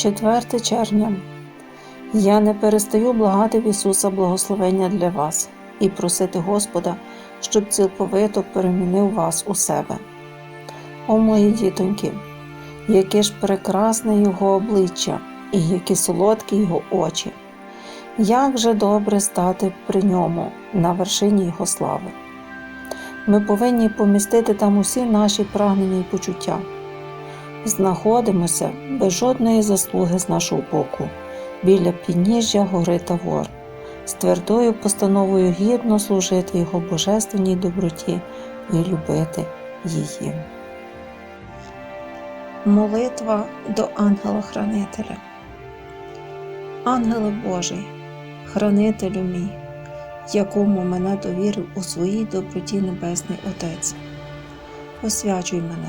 4 червня. Я не перестаю благати в Ісуса благословення для вас і просити Господа, щоб цілковито перемінив вас у себе. О мої дітоньки, яке ж прекрасне Його обличчя і які солодкі Його очі! Як же добре стати при ньому на вершині Його слави! Ми повинні помістити там усі наші прагнення і почуття. Знаходимося без жодної заслуги з нашого боку біля підніжжя гори Тавор, з твердою постановою гідно служити Його божественній доброті і любити її. Молитва до ангела-хранителя. Ангеле Божий, хранителю мій, якому мене довірив у своїй доброті Небесний Отець. Освячуй мене,